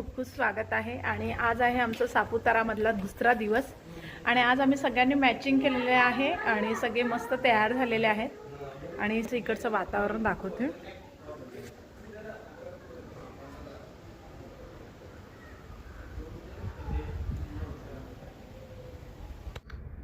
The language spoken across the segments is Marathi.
खूप खूप स्वागत आहे. आणि आज आहे आमचं सापुतारामधला दुसरा दिवस. आणि आज आम्ही सगळ्यांनी मॅचिंग केलेले आहे आणि सगळे मस्त तयार झालेले आहेत. आणि इकडचं वातावरण दाखवते.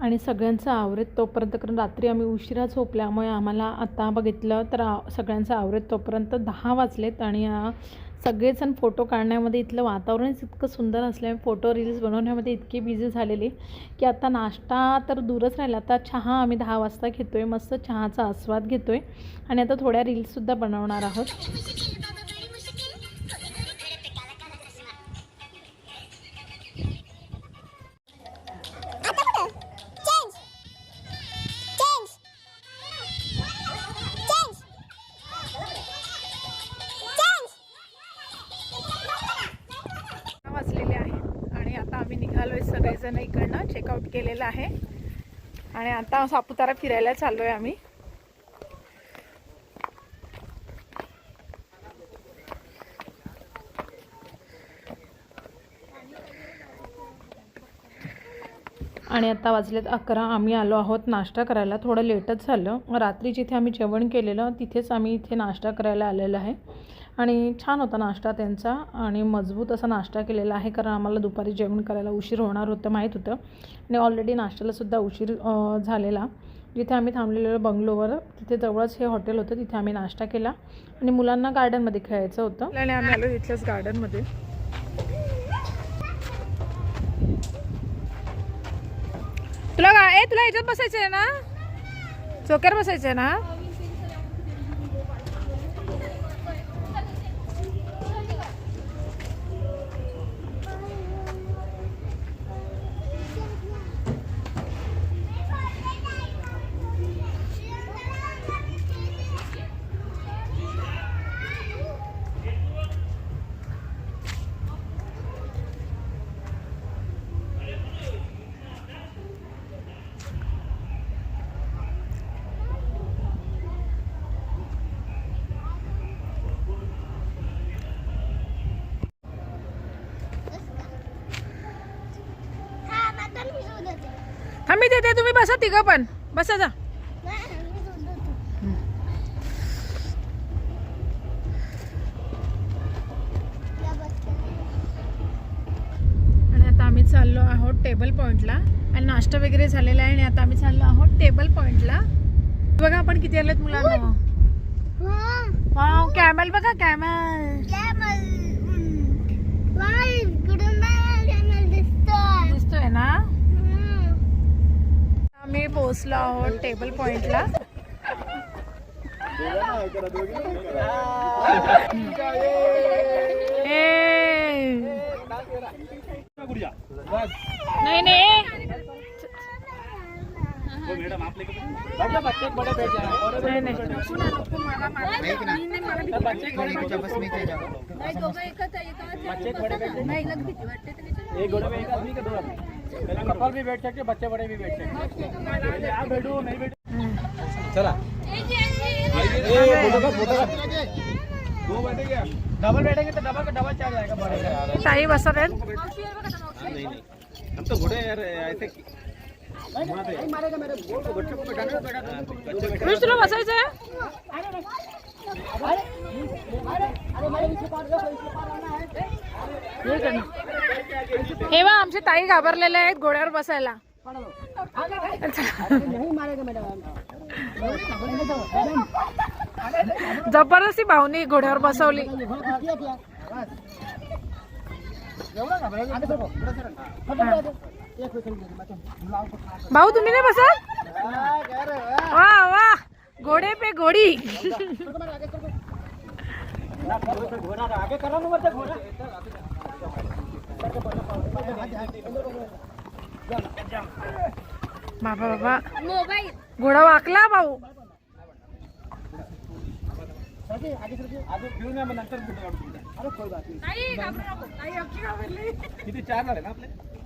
आणि सगळ्यांचं आवरेत तोपर्यंत कारण रात्री आम्ही उशिरा झोपल्यामुळे आम्हाला आता बघितलं तर सगळ्यांचं आवरेत तोपर्यंत दहा वाजलेत आणि सगळेजण फोटो काढण्यामध्ये इथलं वातावरणच इतकं सुंदर असल्यामुळे फोटो रील्स बनवण्यामध्ये इतके बिझी झालेले की आता नाश्ता तर दूरच राहिला. आता चहा आम्ही दहा वाजता घेतो आहे मस्त चहाचा आस्वाद घेतो आहे आणि आता थोड्या रील्ससुद्धा बनवणार आहोत. जण इकडनं चेकआउट केलेलं आहे. आणि आता सापुतारा फिरायला चाललो आहे आम्ही. आणि आता वाजलेत अकरा. आम्ही आलो आहोत नाश्ता करायला. थोडं लेटच झालं. रात्री जिथे आम्ही जेवण केलेलं तिथेच आम्ही इथे नाश्ता करायला आलेला आहे. आणि छान होता नाश्ता त्यांचा. आणि मजबूत असा नाश्ता केलेला आहे कारण आम्हाला दुपारी जेवण करायला उशीर होणार होतं माहीत होतं. आणि ऑलरेडी नाश्त्यालासुद्धा उशीर झालेला. जिथे आम्ही थांबलेलो बंगलोवर तिथे जवळच हे हॉटेल होतं. तिथे आम्ही नाश्ता केला. आणि मुलांना गार्डनमध्ये खेळायचं होतं. आणि आम्ही आलो इथल्याच गार्डनमध्ये तुला ए तुला याच्यात बसायचं आहे ना? चोक्यावर बसायचं आहे ना? बसा तिघं पण. बसा जा. आणि आता आम्ही चाललो आहोत टेबल पॉईंटला आणि नाश्ता वगैरे झालेला आहे आणि आता आम्ही चाललो आहोत टेबल पॉईंटला बघा आपण किती आलेत मुलांना. वाव कॅमल बघा कॅमल दिसतोय ना? आम्ही पोहोचलो आहोत टेबल पॉइंटला नाही नाही. कपल भी बैठ सकते बच्चे बड़े भी बैठ सकते आप बैठो नहीं बैठो। चला। डबल बैठेंगे तो डबल का डबल चार्ज आएगा ताई बसत आहेत नहीं नहीं। हम तो घोड़े यार ऐसे मारेगा मेरे बच्चे को बैठाने हे बा आमचे ताई घाबरलेले आहेत घोड्यावर बसायला. जबरदस्ती भाऊनी घोड्यावर बसवली. भाऊ तुम्ही नाही बसत? वा वा. घोडे पे घोडी। घोड़ा आगे करो ना बच्चा घोड़ा बाबा बाबा घोडा वाकला भाऊ। आधी घेऊन या मग नंतर फोटो काढू अरे कोई बात नाही। किती चार झाले ना आपले चला चला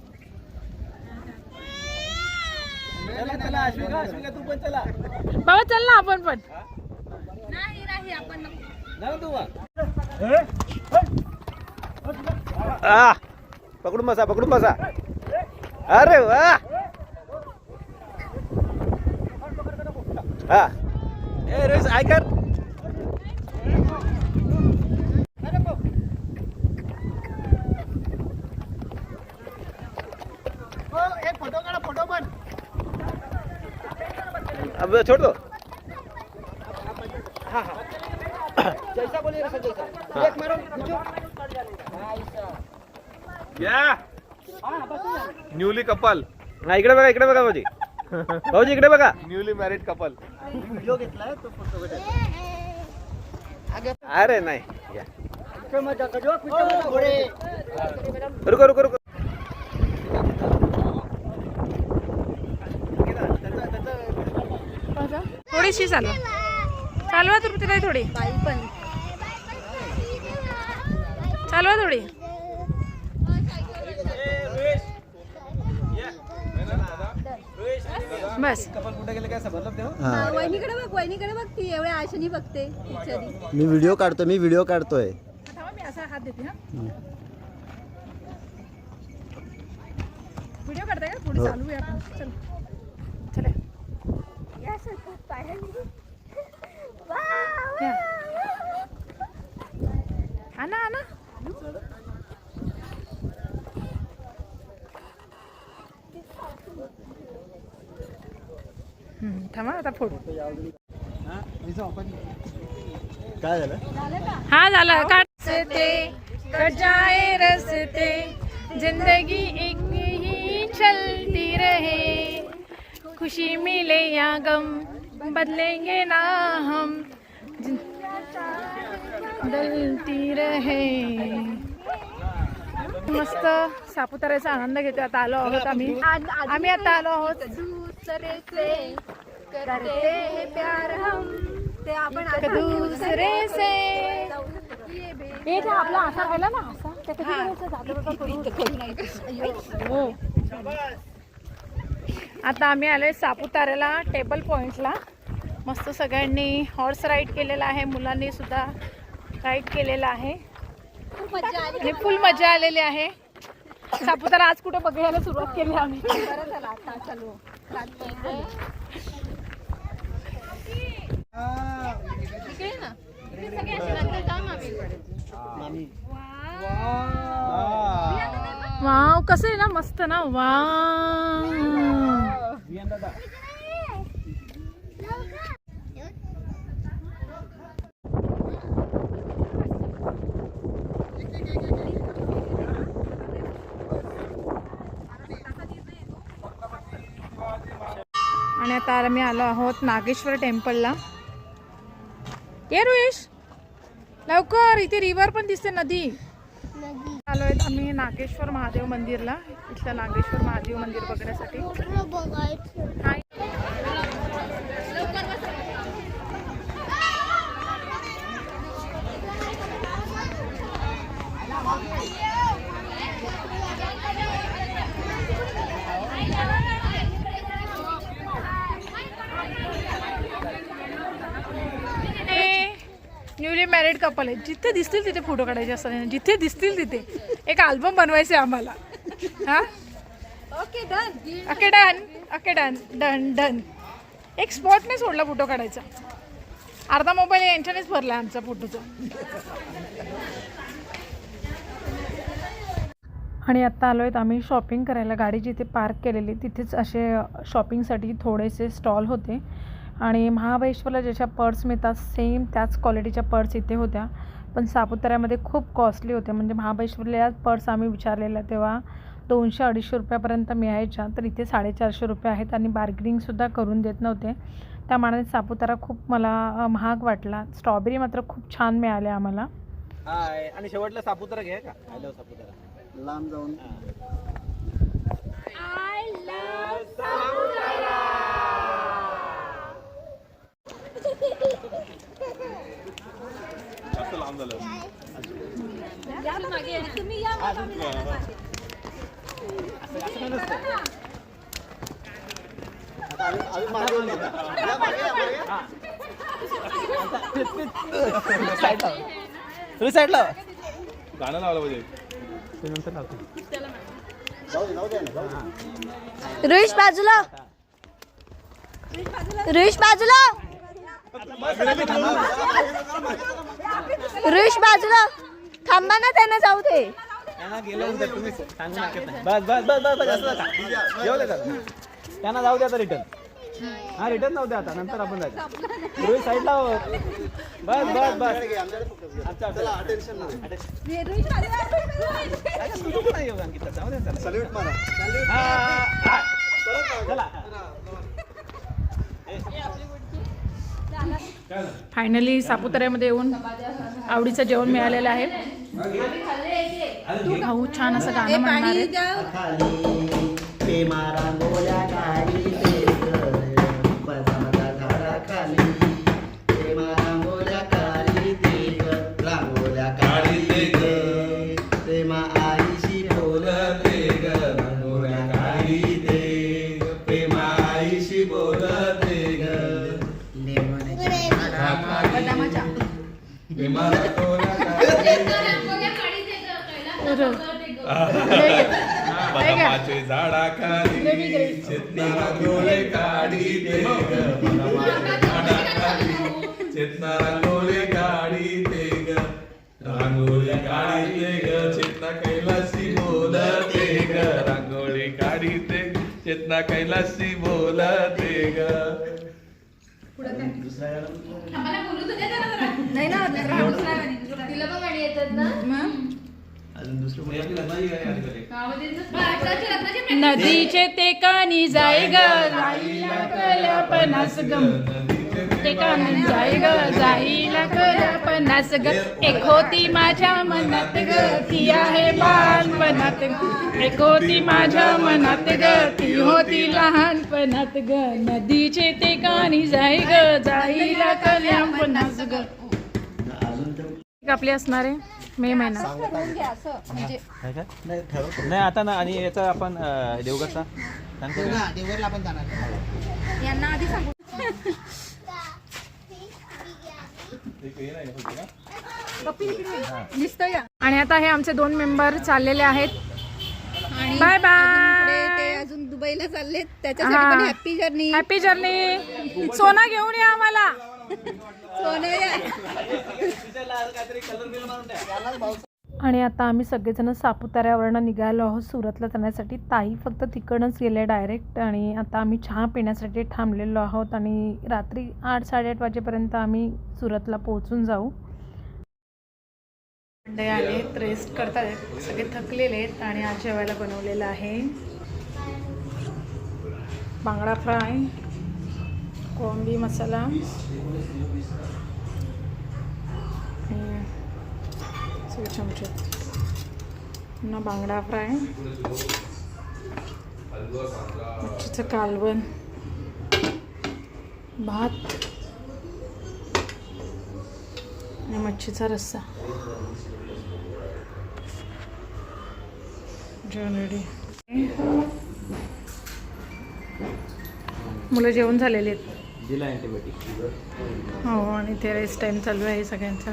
अश्विका अश्विका तू पण चला बाबा चल ना आपण पण. तू आ पकडून बसा पकडून बसा. अरे वा. हा. ए रेस ऐकर छोड़ दो. या न्यूली कपल हा. इकडे बघा इकडे बघा भाऊजी. भाऊजी इकडे बघा. न्यूली मॅरिड कपल अरे नाही या. रुको रुको रुको. थोडीशी चालवा चालवा तृप्ती ताई थोडी. चालवा थोडी. बस. हो? हा वहिनीकडे बघ वहिनीकडे बघ ती एवढ्या आशेने बघते बिचारी मी व्हिडिओ काढतो मी व्हिडिओ काढतोय. मी असा हात देते हा. व्हिडिओ काढताय का? थोडी हो. चालू आहे आपण. चला या. आणा आणा थांबा आता फोटो काय झालं? हाँ झाला. काटते कजाए रस्ते जिंदगी एक ही चलती रहे. खुशी मिले या गम. बदलेंगे ना हम। बदलती रहे। मस्त सापुताऱ्याचा आनंद घेतो आता आलो आहोत आम्ही. आम्ही आता आलो आहोत. दूसरे से करते प्यार हम. ते आपण एक दूसरे से हे ते आपला असा राहिला ना असा. हो. आता आम्ही आलोय सापुताऱ्याला टेबल पॉइंटला. मस्त सगळ्यांनी हॉर्स राईड केलेला आहे मुलांनी सुद्धा राईड केलेला आहे. आणि फुल मजा आलेली आहे. सापुतारा आज कुठे बघायला सुरुवात केली आम्ही. वाव कसं आहे ना मस्त ना? वाव आणि आता आम्ही आलो आहोत नागेश्वर टेम्पलला. ये रोहिश लवकर इथे रिव्हर पण दिसते नदी. आलो आहेत आम्ही नागेश्वर महादेव मंदिरला इथलं नागेश्वर महादेव मंदिर बघण्यासाठी. न्यूली मॅरिड कपल आहे. जिथे दिसतील तिथे फोटो काढायचे असतात. जिथे दिसतील तिथे एक अल्बम बनवायचे आम्हाला. हा? Okay done okay done okay done done done एक स्पॉट नाही सोडला फोटो काढायचा. अर्धा मोबाईल यांच्यानेच भरला आमचा फोटोचा. आणि आत्ता आलो आहेत आम्ही शॉपिंग करायला. गाडी जिथे पार्क केलेली तिथेच असे शॉपिंगसाठी थोडेसे स्टॉल होते. आणि महाबळेश्वरला जशा पर्स मिळतात सेम त्याच क्वालिटीच्या पर्स इथे होत्या. पण सापुताऱ्यामध्ये खूप कॉस्टली होत्या. म्हणजे महाबळेश्वरला याच पर्स आम्ही विचारलेल्या तेव्हा दोनशे अडीचशे रुपयापर्यंत मिळायच्या. तर इथे साडेचारशे रुपये आहेत आणि बार्गेनिंगसुद्धा करून देत नव्हते. त्या मानाने सापुतारा खूप मला महाग वाटला. स्ट्रॉबेरी मात्र खूप छान मिळाले आम्हाला. हाय. आणि शेवटला सापुतारा घ्या का? सापुतारा. लांब जाऊन या मागे तुम्ही या मग आम्ही जाणार मागे. तुम्ही साईडला गाणं लावलं पाहिजे. नंतर लावतो. रुईश बाजूला. रुईश बाजूला. रुईश बाजूला. थांबा ना त्यांना जाऊ दे. त्यांना बस बस बस बस जाऊ दे आता रिटर्न हा रिटर्न जाऊ दे आता नंतर आपण जायचं. रोहित साईडला हो. बस बस बस. अच्छा अच्छा काय सुरू पण नाही येऊ अंकिता जाऊ दे चला. सल्यूट मारा हा, हा, हा. चला. फायनली सापुताऱ्यामध्ये येऊन आवडीचं जेवण मिळालेलं आहे. भाऊ छान असं गाणं म्हणणार आहे. डोळे काढी झाडाखाली चेतनारा डोळे काढी दे ग रांगोळी काढी दे ग चेतना कैलासी बोलते ग रांगोळी काढी चेतना कैलासी बोलते ग अजून दुसरं नदीचे ते कानी जाय ग जाईला कल्या पन्नास गम. ते कानी जाय ग जाईला कल्या पन्नास एक होती माझ्या मनात ग ती आहे बालपणात एक होती माझ्या मनात ग ती होती लहानपणात ग. नदीचे ते कानी जाय ग जाईला कल्या पन्नास ग आपली असणार मे महिना. काय काय नाही आता ना आणि याचा आपण अं, देवगडचा? सांग करूया. यांना आधी सांगू. आणि आता हे आमचे दोन मेंबर चाललेले आहेत. आणि बाय पुढे बाय ते अजून दुबईला चालले त्याच्यासाठी हा. पण हॅपी जर्नी हॅपी जर्नी सोना घेऊन या आम्हाला. आणि आता आम्ही सगळेजण सापुताऱ्यावरनं निघालो आहोत सुरतला जाण्यासाठी. ताई फक्त तिकडनंच गेले डायरेक्ट आणि आता आम्ही चहा पिण्यासाठी थांबलेलो आहोत आणि रात्री आठ साडेआठ वाजेपर्यंत आम्ही सुरतला पोहोचून जाऊ. मंडळी आलेत रेस्ट करतात सगळे थकलेले आहेत आणि आज जेवायला बनवलेलं आहे. बांगडा फ्राय. कोळंबी मसाला. सगळे चमचे. पुन्हा बांगडा फ्राय. मच्छीचं कालवण. भात. आणि मच्छीचा रस्सा. जेवण रेडी मुलं जेवण झालेले आहेत. दिला अँटीबायोटिक हो आणि ते रेस्ट टाईम चालू आहे सगळ्यांचा.